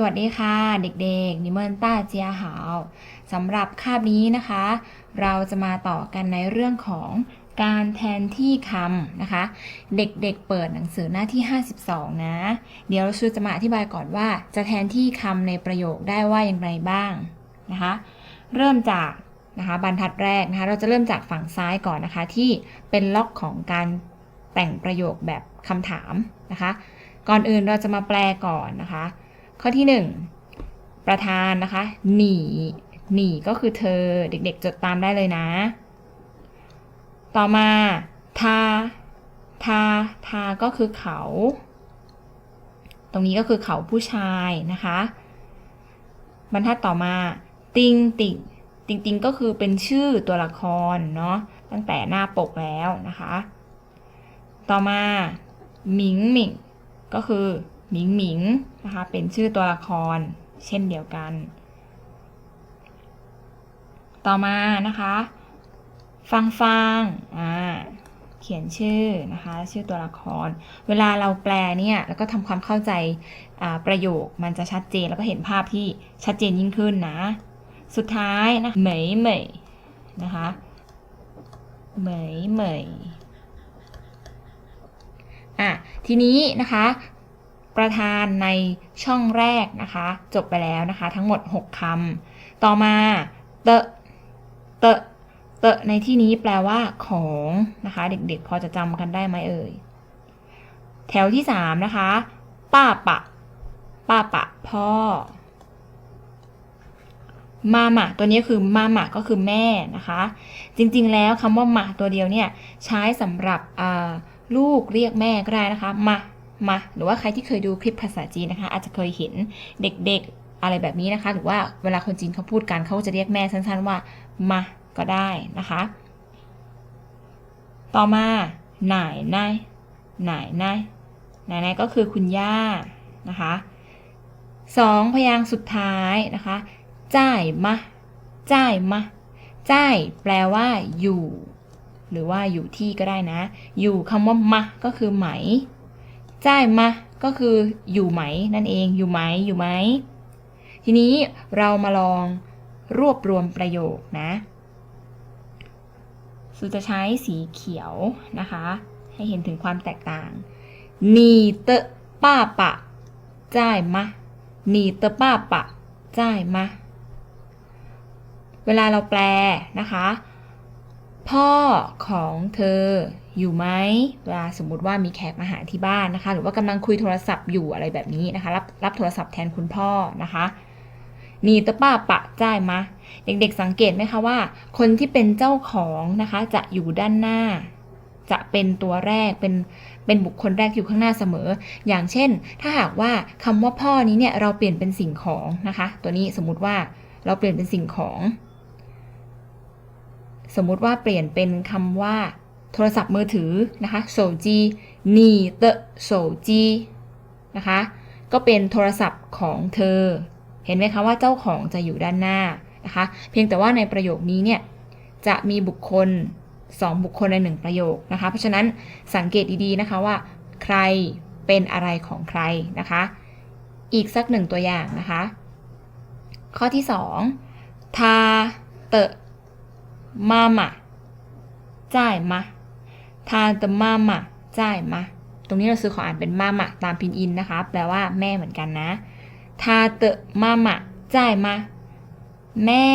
สวัสดีค่ะเด็กๆนิเมินต้าเจียหาวสำหรับคาบนี้นะคะ เราจะมาต่อกันในเรื่องของการแทนที่คำนะคะ เด็กๆเปิดหนังสือหน้าที่ 52 นะ เดี๋ยวชูจะมาอธิบายก่อนว่า จะแทนที่คำในประโยคได้ว่าอย่างไรบ้างนะคะ เริ่มจากนะคะบรรทัดแรกนะคะ เราจะเริ่มจากฝั่งซ้ายก่อนนะคะ ที่เป็นล็อกของการแต่งประโยคแบบคำถามนะคะ ก่อนอื่นเราจะมาแปลก่อนนะคะ ข้อที่ 1 ประธานนะคะ หนีหนีก็คือเธอเด็กๆ จดตามได้เลยนะ ต่อมาทาทาทาก็คือเขา ตรงนี้ก็คือเขาผู้ชายนะคะ บรรทัดต่อมา ติงติงติงติงก็คือเป็นชื่อตัวละครเนาะตั้งแต่หน้าปกแล้วนะคะ ต่อมาหมิงหมิงก็คือ หมิงหมิงนะคะเป็นชื่อตัวละครเช่นเดียวกัน ต่อมานะคะฟังฟังอ่าเขียนชื่อนะคะชื่อตัวละคร เวลาเราแปลเนี่ยแล้วก็ทำความเข้าใจประโยคมันจะชัดเจนแล้วก็เห็นภาพที่ชัดเจนยิ่งขึ้นนะ สุดท้ายนะเหมยเหมยนะคะเหมยเหมยอะทีนี้นะคะ ประธานในช่องแรกนะคะ จบไปแล้วนะคะ ทั้งหมด 6คำต่อมาเตะเตะเตะในที่นี้แปลว่าของนะคะ เด็กๆ พอจะจำกันได้ไหมเอ่ย แถวที่ 3 นะคะ ป้าปะ ป้าปะพ่อมาหมาตัวนี้คือมาหมาก็คือแม่นะคะ จริงๆแล้วคำว่าหมาตัวเดียวเนี่ยใช้สำหรับลูกเรียกแม่ก็ได้นะคะมา มา หรือว่าใครที่เคยดูคลิปภาษาจีนนะคะ อาจจะเคยเห็นเด็กๆอะไรแบบนี้นะคะ หรือว่าเวลาคนจีนเขาพูดกันเขาจะเรียกแม่สั้นๆว่ามาก็ได้นะคะ ต่อมาหน่ายนายหน่ายนายหน่ายนายก็คือคุณย่านะคะสองพยางค์สุดท้ายนะคะจ่ายมาจ่ายมาจ่ายแปลว่าอยู่ หรือว่าอยู่ที่ก็ได้นะ อยู่คำว่ามาก็คือไหม จ่ายมาก็คืออยู่ไหมนั่นเองอยู่ไหมอยู่ไหม ทีนี้เรามาลองรวบรวมประโยคนะสุจะใช้สีเขียวนะคะ ให้เห็นถึงความแตกต่างนีเตป้าปะจ่ายมานีเตป้าปะจ่ายมาเวลาเราแปลนะคะ พ่อของเธออยู่ไหมเวลาสมมติว่ามีแขกมาหาที่บ้านนะคะ หรือว่ากำลังคุยโทรศัพท์อยู่อะไรแบบนี้นะคะ รับรับโทรศัพท์แทนคุณพ่อนะคะนี่ตะป้าปะจ่ายมาเด็กๆสังเกตไหมคะว่า คนที่เป็นเจ้าของนะคะ จะอยู่ด้านหน้า จะเป็นตัวแรกเป็นเป็นบุคคลแรกอยู่ข้างหน้าเสมอ อย่างเช่น ถ้าหากว่าคำว่าพ่อนี้เนี่ยเราเปลี่ยนเป็นสิ่งของนะคะ ตัวนี้สมมติว่าเราเปลี่ยนเป็นสิ่งของ สมมุติว่าเปลี่ยนเป็นคำว่าโทรศัพท์มือถือนะคะโซจีนีเตโซจีนะคะ ก็เป็นโทรศัพท์ของเธอ เห็นไหมคะว่าเจ้าของจะอยู่ด้านหน้านะคะ เพียงแต่ว่าในประโยคนี้เนี่ยจะมีบุคคล 2 บุคคลในหนึ่งประโยคนะคะ เพราะฉะนั้นสังเกตดีๆนะคะว่า ใครเป็นอะไรของใครนะคะ อีกสักหนึ่งตัวอย่างนะคะ ข้อที่ 2 ทาเตะ มามาจ่ายมาทาเตมามาจ่ายมาตรงนี้เราซื้อขออ่านเป็นมามาตามพินอินนะคะ แปลว่าแม่เหมือนกันนะทาเตะมามาจ่ายมาแม่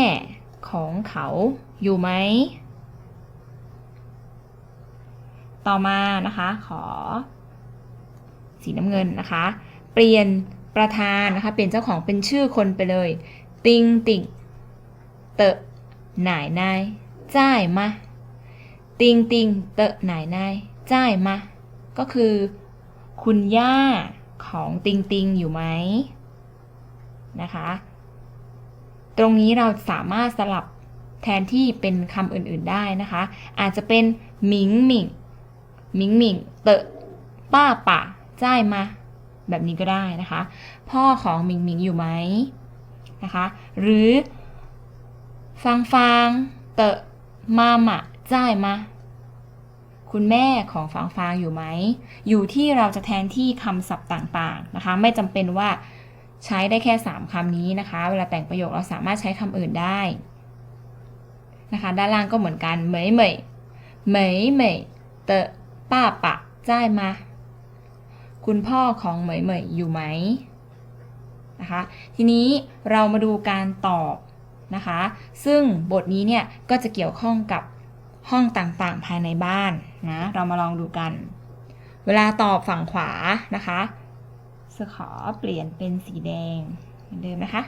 ของเขาอยู่ไหม ต่อมานะคะ ขอ สีน้ำเงินนะคะ เปลี่ยนประธานนะคะ เป็นเจ้าของเป็นชื่อคนไปเลย ติงติงเตะหน่ายนาย จ่ายมาติงติงเตอะหนายนายจ่ายมาก็คือ คุณย่าของติงติงอยู่ไหมนะคะ ตรงนี้เราสามารถสลับแทนที่เป็นคำอื่นๆได้นะคะ อาจจะเป็นหมิงหมิงหมิงหมิงเตะป้าป่าจ่ายมา แบบนี้ก็ได้นะคะ พ่อของหมิงหมิงอยู่ไหมนะคะ หรือ ฟังฟังเตะ มาหมาจ่ายมา คุณแม่ของฟางฟางอยู่ไหม อยู่ที่เราจะแทนที่คำศัพท์ต่างๆนะคะ ไม่จำเป็นว่าใช้ได้แค่ 3คำนี้นะคะ เวลาแต่งประโยคเราสามารถใช้คำอื่นได้นะคะ ด้านล่างก็เหมือนกันเหมยเหมยเหมยเหมยเตะป้าปะจ่ายมา คุณพ่อของเหมยเหมยอยู่ไหมนะคะ ทีนี้เรามาดูการตอบ นะคะ ซึ่งบทนี้เนี่ยก็จะเกี่ยวข้องกับห้องต่างๆภายในบ้านนะเรามาลองดูกัน เวลาตอบฝั่งขวานะคะจะขอเปลี่ยนเป็นสีแดงเหมือนเดิมนะคะ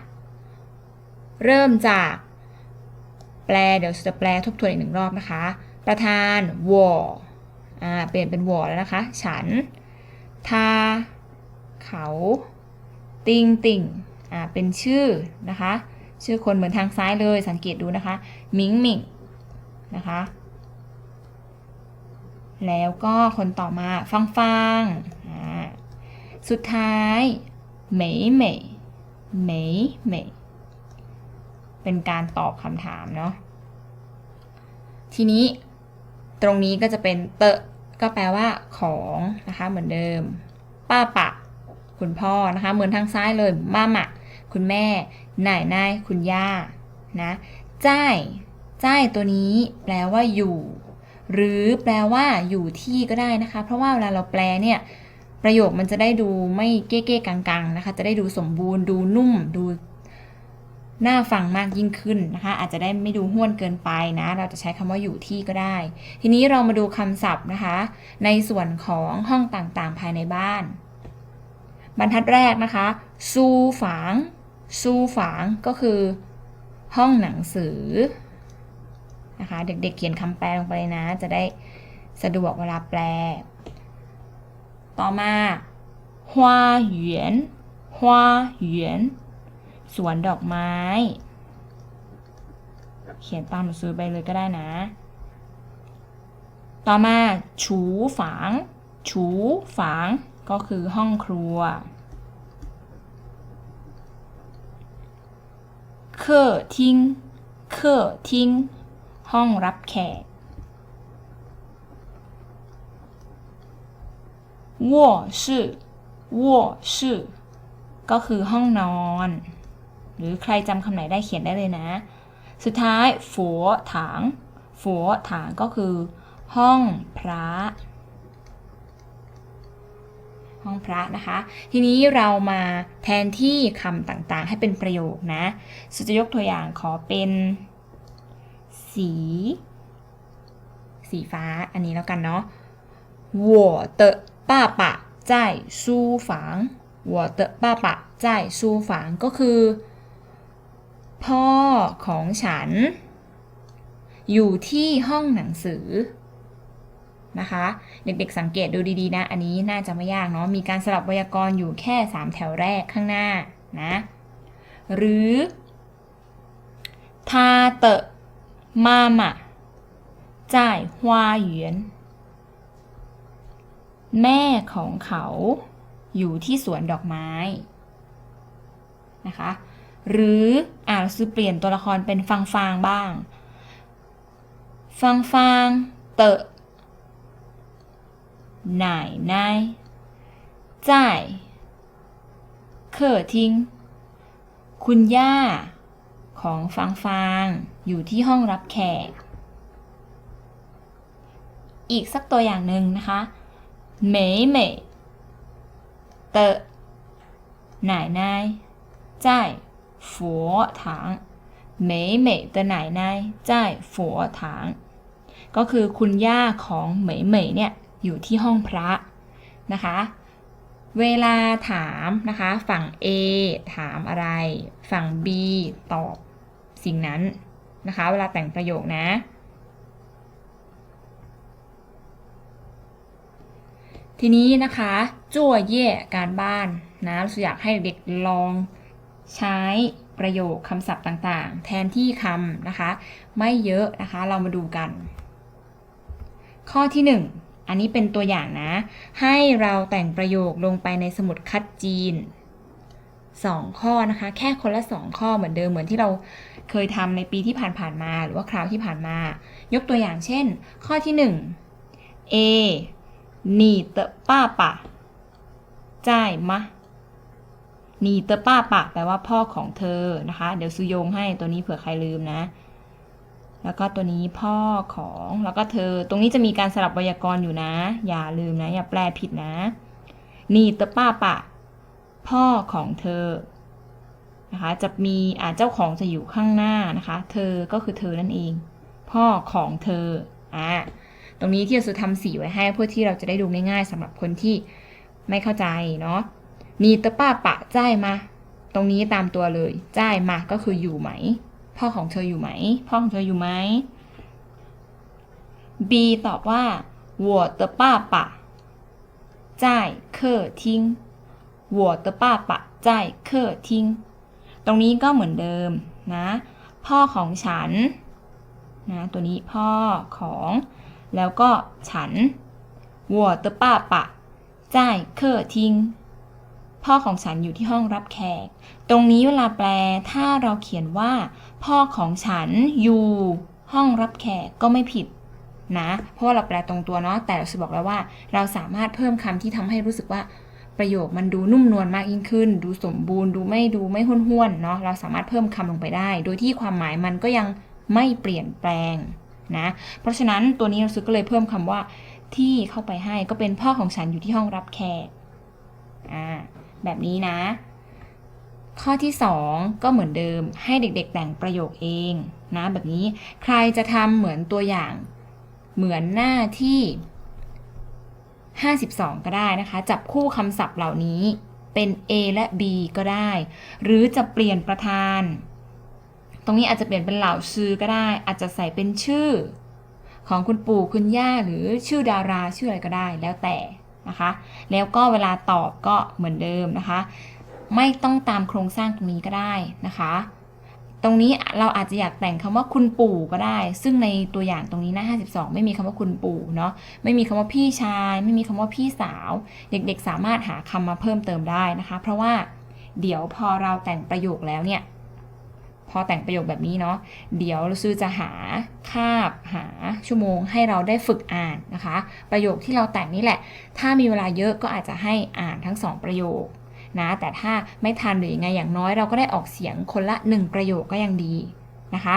เริ่มจากแปลเดี๋ยวจะแปลทบทวนอีกหนึ่งรอบนะคะ ประธานวออ่าเปลี่ยนเป็นวอแล้วนะคะ ฉัน ทา เขา ติงติงอ่าเป็นชื่อนะคะ ชื่อคนเหมือนทางซ้ายเลย สังเกตดูนะคะ มิงมิงนะคะ แล้วก็คนต่อมาฟังฟังสุดท้ายเหมยเหมยเหมยเหมยเป็นการตอบคำถามเนาะ ทีนี้ตรงนี้ก็จะเป็นเตะก็แปลว่าของนะคะเหมือนเดิม ป้าปะ คุณพ่อนะคะ เหมือนทางซ้ายเลยม่ามะคุณแม่ นายนายคุณย่านะจ้ายจ้ายตัวนี้แปลว่าอยู่ หรือแปลว่าอยู่ที่ก็ได้นะคะ เพราะว่าเวลาเราแปลเนี่ยประโยคมันจะได้ดูไม่เก้เก้กังๆนะคะ จะได้ดูสมบูรณ์ดูนุ่มดูน่าฟังมากยิ่งขึ้นนะคะ อาจจะได้ไม่ดูห้วนเกินไปนะ เราจะใช้คำว่าอยู่ที่ก็ได้ ทีนี้เรามาดูคำศัพท์นะคะ ในส่วนของห้องต่างๆภายในบ้าน บรรทัดแรกนะคะ ซูฝาง ซูฝางก็คือห้องหนังสือนะคะเด็กๆเเขียนคำแปลลงไปนะ จะได้สะดวกเวลาแปล ต่อมาหัวเหวียนฮวเหวียนสวนดอกไม้ เขียนตามหนังสือไปเลยก็ได้นะ ต่อมาชูฝางชูฝาง ก็คือห้องครัว เคอร์ทิงเคอร์ทิงห้องรับแขกวัวชื่อชื่ก็คือห้องนอน หรือใครจำคำไหนได้เขียนได้เลยนะ สุดท้าย ฝัวถาง ฝัวถางก็คือ ห้องพระ ห้องพระนะคะ ทีนี้เรามาแทนที่คำต่างๆ ให้เป็นประโยคนะสุจะยกตัวอย่างขอเป็น สี สีฟ้าอันนี้แล้วกันเนาะ我的爸爸在书房我的爸爸在书房ก็คือ พ่อของฉัน อยู่ที่ห้องหนังสือ นะคะ เด็กๆสังเกตดูดีๆนะ อันนี้น่าจะไม่ยากเนาะมีการสลับไวยากรณ์อยู่แค่ 3 แถวแรกข้างหน้านะหรือทาเตะมามะจ่ายฮวาเหยียน แม่ของเขาอยู่ที่สวนดอกไม้นะคะ หรืออ่าซื้อเปลี่ยนตัวละครเป็นฟางฟางบ้างฟางฟางเตะ ไหนนาย在客厅คุณย่าของฟางฟางอยู่ที่ห้องรับแขก อีกสักตัวอย่างหนึ่งนะคะเหมยเหมย的奶奶在佛堂美美的奶奶在佛堂ก็คือคุณย่าของเหมยเหมยเนี่ย อยู่ที่ห้องพระนะคะ เวลาถามนะคะ ฝั่ง A ถามอะไร ฝั่ง B ตอบสิ่งนั้นนะคะ เวลาแต่งประโยคนะ ทีนี้นะคะจั่วเย่การบ้านนะเราอยากให้เด็กลองใช้ประโยคคำศัพท์ต่างๆ แทนที่คำนะคะ ไม่เยอะนะคะ เรามาดูกัน ข้อที่ 1 อันนี้เป็นตัวอย่างนะ ให้เราแต่งประโยคลงไปในสมุดคัดจีน 2 ข้อนะคะ แค่คนละ 2 ข้อเหมือนเดิมเหมือนที่เราเคยทำในปีที่ผ่านๆมา หรือว่าคราวที่ผ่านมา ยกตัวอย่างเช่น ข้อที่ 1 A นีเตป้าปะจ่ายมะนีเตป้าปะแปลว่าพ่อของเธอนะคะ เดี๋ยวซุยงให้ตัวนี้เผื่อใครลืมนะ แล้วก็ตัวนี้พ่อของแล้วก็เธอ ตรงนี้จะมีการสลับไวยากรณ์อยู่นะ อย่าลืมนะ อย่าแปลผิดนะ นีเตป้าปะ พ่อของเธอนะคะจะมีอ่าเจ้าของจะอยู่ข้างหน้านะคะ เธอก็คือเธอนั่นเอง พ่อของเธออ่าตรงนี้ที่เราจะทำสีไว้ให้เพื่อที่เราจะได้ดูง่ายๆสำหรับคนที่ไม่เข้าใจเนาะนีเตป้าปะจ่ายมา ตรงนี้ตามตัวเลยจ่ายมาก็คืออยู่ไหม พ่อของเธออยู่ไหม พ่อของเธออยู่ไหม B ตอบว่า我的爸爸在客厅我的爸爸在客厅ตรงนี้ก็เหมือนเดิมนะ พ่อของฉันนะตัวนี้พ่อของ แล้วก็ฉัน我的爸爸在客厅 พ่อของฉันอยู่ที่ห้องรับแขก ตรงนี้เวลาแปลถ้าเราเขียนว่า พ่อของฉันอยู่ห้องรับแขกก็ไม่ผิดนะ เพราะว่าเราแปลตรงตัวเนาะ แต่เราจะบอกแล้วว่า เราสามารถเพิ่มคำที่ทำให้รู้สึกว่าประโยคมันดูนุ่มนวลมากยิ่งขึ้น ดูสมบูรณ์ ดูไม่ดูไม่ห้วนๆเนาะ เราสามารถเพิ่มคำลงไปได้ โดยที่ความหมายมันก็ยังไม่เปลี่ยนแปลงนะ เพราะฉะนั้นตัวนี้เราซื้อก็เลยเพิ่มคำว่าที่เข้าไปให้ก็เป็นพ่อของฉันอยู่ที่ห้องรับแขกอ่า แบบนี้นะ ข้อที่ 2 ก็เหมือนเดิมให้เด็กๆ แต่งประโยคเองนะแบบนี้ใครจะทำเหมือนตัวอย่าง เหมือนหน้าที่ 52 ก็ได้นะคะ จับคู่คำศัพท์เหล่านี้เป็น A และ B ก็ได้ หรือจะเปลี่ยนประธาน ตรงนี้อาจจะเปลี่ยนเป็นเหล่าชื่อก็ได้ อาจจะใส่เป็นชื่อ ของคุณปู่คุณย่าหรือชื่อดาราชื่ออะไรก็ได้แล้วแต่ นะคะ แล้วก็เวลาตอบก็เหมือนเดิมนะคะ ไม่ต้องตามโครงสร้างตรงนี้ก็ได้นะคะ ตรงนี้เราอาจจะอยากแต่งคำว่าคุณปู่ก็ได้ ซึ่งในตัวอย่างตรงนี้หน้า52 ไม่มีคำว่าคุณปู่เนาะไม่มีคำว่าพี่ชาย ไม่มีคำว่าพี่สาว เด็กๆสามารถหาคำมาเพิ่มเติมได้นะคะ เพราะว่าเดี๋ยวพอเราแต่งประโยคแล้วเนี่ย พอแต่งประโยคแบบนี้เนาะเดี๋ยวซื้อจะหาคาบหาชั่วโมงให้เราได้ฝึกอ่านนะคะ ประโยคที่เราแต่งนี่แหละ ถ้ามีเวลาเยอะก็อาจจะให้อ่านทั้งสองประโยคนะแต่ถ้าไม่ทันหรือยังไงอย่างน้อยเราก็ได้ออกเสียงคนละ 1 ประโยคก็ยังดีนะคะ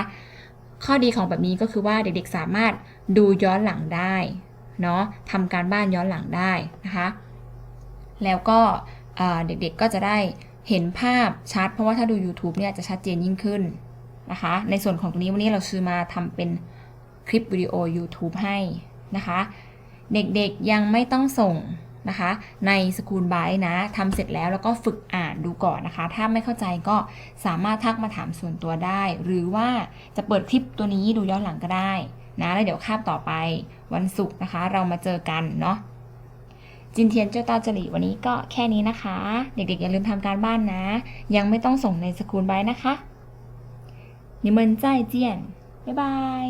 ข้อดีของแบบนี้ก็คือว่าเด็กๆสามารถดูย้อนหลังได้เนาะทำการบ้านย้อนหลังได้นะคะ แล้วก็เอ่อเด็กๆก็จะได้ เห็นภาพชัด เพราะว่าถ้าดู YouTube เนี่ยจะชัดเจนยิ่งขึ้นนะคะ ในส่วนของตรงนี้วันนี้เราซื้อมาทำเป็นคลิปวิดีโอ YouTube ให้นะคะ เด็กๆยังไม่ต้องส่งนะคะ ในสกูลไบนะทำเสร็จแล้วแล้วก็ฝึกอ่านดูก่อนนะคะ ถ้าไม่เข้าใจก็สามารถทักมาถามส่วนตัวได้ หรือว่าจะเปิดคลิปตัวนี้ดูย้อนหลังก็ได้นะแล้วเดี๋ยวคาบต่อไปวันศุกร์นะคะ เรามาเจอกันเนาะ จินเทียนเจ้าตาจรีวันนี้ก็แค่นี้นะคะ เด็กๆ อย่าลืมทำการบ้านนะ ยังไม่ต้องส่งในสกูลไบนะคะ你们再见บ๊ายบาย